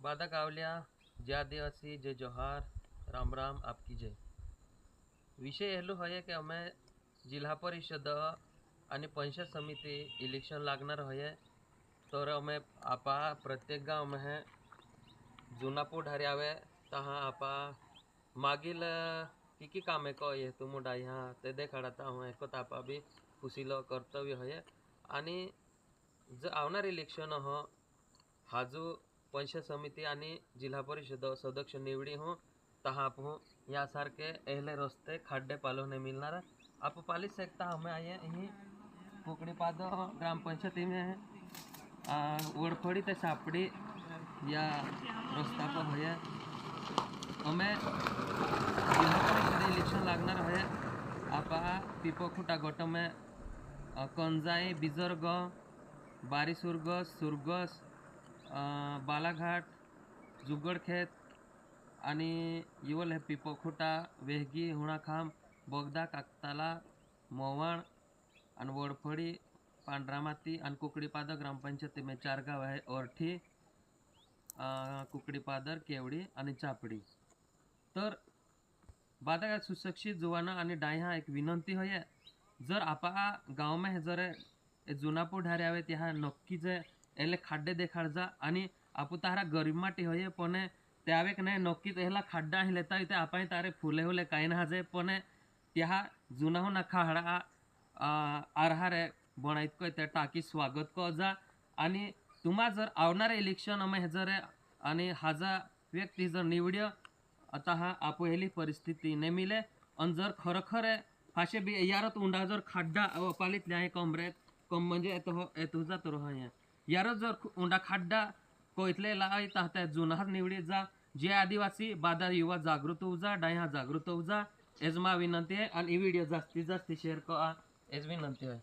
बादा कावल्या जय आदिवासी जय जोहार राम राम आपकी जय विषय हेलो है कि અમે જિલ્લા પરિષદ અને પંચાયત સમિતિ ઇલેક્શન लागणार आहे तर અમે आपा प्रत्येक गाव में जुनापूर ढाऱ्यावे तहा आपा मागील किती कामे को ये तुमुडा ह्या ते देखाडता हूँ एको तापा बी खुशीलो कर्तव्य है आणि ज आवणार इलेक्शन हो हाजू पंचायत समिती आणि जिल्हा परिषद सदस्य निवडी हो तहाप हो यासारखे एहले रस्ते खड्डे पालवणे मिळणार. आप पाली सकता हमें आए यहीं कुकड़ी पाद हो, ग्रामपंचायती में वड़फड़ी ते सापड़ी या रस्ता पर है हमें जिल्हा परिषद इलेक्शन लागणार आहे आपा पिपोखुटा गट में कंजाई बिजरग बारिसुर्ग सुरगस सुर्गस बालाघाट जुगडखेत आणि युवल हे पखुटा वेहगी हुणाखाम बोगदा काकताला मोवाण आणि वडफळी पांढरामाती आणि कुकडीपादर ग्रामपंचायती चार गाव आहे. ओरठी कुकडीपादर केवडी आणि चापडी. तर बादागात सुशिक्षित जुवाना आणि डायहा एक विनंती होय. जर आपा गाव जर जुनापूर ढारे आवे त्या नक्कीच एले खाड्डे देखाड जा आणि आपू तारा गरीब माटी होय पण त्यावेक नाही नक्कीच ह्याला खाड्डा ही लेता इथे आपण तारे फुले हुले काही ना जे पण त्या जुना हो ना खाडा आरहारे बनायत को त्या टाकी स्वागत को जा आणि तुम्हा जर आवणारे इलेक्शन अमे जर आणि हाजा व्यक्ती जर निवड्य आता हा आपो हेली परिस्थिती ने मिले आणि जर खरोखर फाशे बी यारत उंडा जर खाड्डा पालितले आहे कमरेत कम म्हणजे येतो हो येतो जातो रहा यारच जर उंडा खाड्डा कोयतले इथले लाई ताहता जुनार जा. जे आदिवासी बादा युवा जागृत होऊ जा जागृत होऊ जा. एजमा विनंती आहे आणि व्हिडिओ जास्तीत जास्त शेअर करा. एज विनंती आहे.